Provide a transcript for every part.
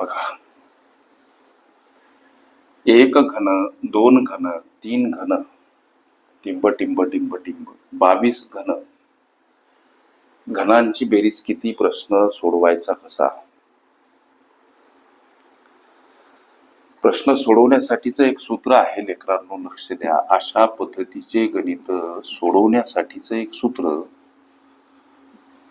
बघा. एक घन दोन घन तीन घन टिंब टिंब टिंब टिंब बावीस घन. घनांची बेरीज किती प्रश्न सोडवायचा कसा? प्रश्न सोडवण्यासाठीचं एक सूत्र आहे लेकरांनो लक्ष द्या. अशा पद्धतीचे गणित सोडवण्यासाठीचं एक सूत्र.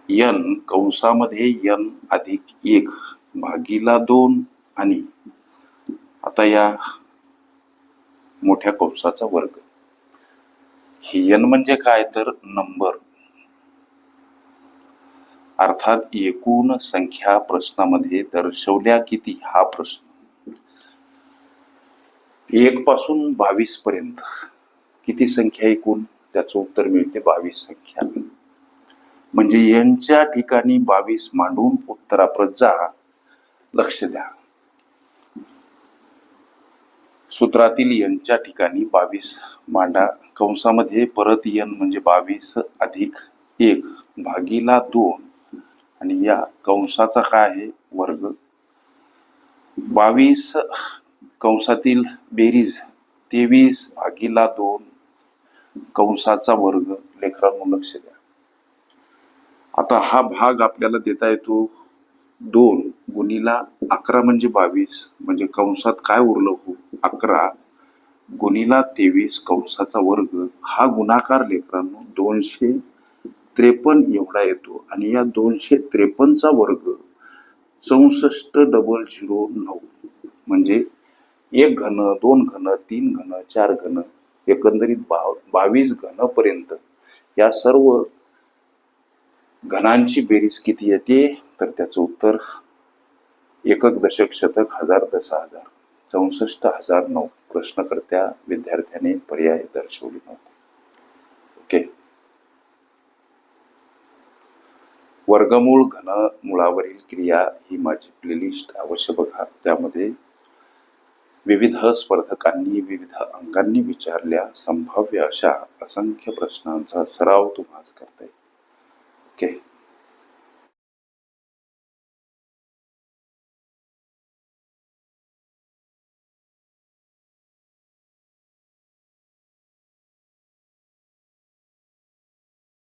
यन कंसामध्ये यन अधिक एक. भागीला दोन आणि आता या मोठ्या कंसाचा वर्ग. हियन म्हणजे काय? तर नंबर. अर्थात एकूण संख्या प्रश्नामध्ये दर्शवल्या किती? हा प्रश्न. एक पासून बावीस पर्यंत. किती संख्या एकूण? त्याचं उत्तर मिळते बावीस संख्या. म्हणजे यांच्या ठिकाणी बावीस मांडून उत्तराप्रत जा. लक्ष द्या. सूत्रातील यनच्या ठिकाणी बावीस मांडा. कंसामध्ये परत यन म्हणजे बावीस अधिक एक भागीला दोन. आणि या कंसाचा काय आहे? वर्ग. बावीस कंसातील बेरीज तेवीस भागीला दोन. कंसाचा वर्ग. लेकरांनो लक्ष द्या. आता हा भाग आपल्याला देता येतो. दोन गुणीला अकरा म्हणजे बावीस म्हणजे कंसात काय उरलं हो? अकरा गुणीला तेवीस कंसाचा वर्ग. हा गुणाकार लेकरांनो दोनशे त्रेपन्न एवढा येतो. आणि या दोनशे त्रेपन्नचा वर्ग चौसष्ट डबल झिरो नऊ. म्हणजे एक घन दोन घन तीन घन चार घन एकंदरीत बा बावीस घनपर्यंत या सर्व घनांची बेरीज किती येते? तर त्याचं उत्तर एकक दशक शतक हजार दस हजार. चौसष्ट हजार नऊ. प्रश्नकर्त्या विद्यार्थ्याने पर्याय दर्शवले नव्हते. ओके. वर्गमूळ घन मुळावरील क्रिया ही माझी प्लेलिस्ट अवश्य बघा. त्यामध्ये विविध स्पर्धकांनी विविध अंकांनी विचारल्या. संभाव्य अशा असंख्य प्रश्नांचा सराव तुम्हाला करता येईल. ओके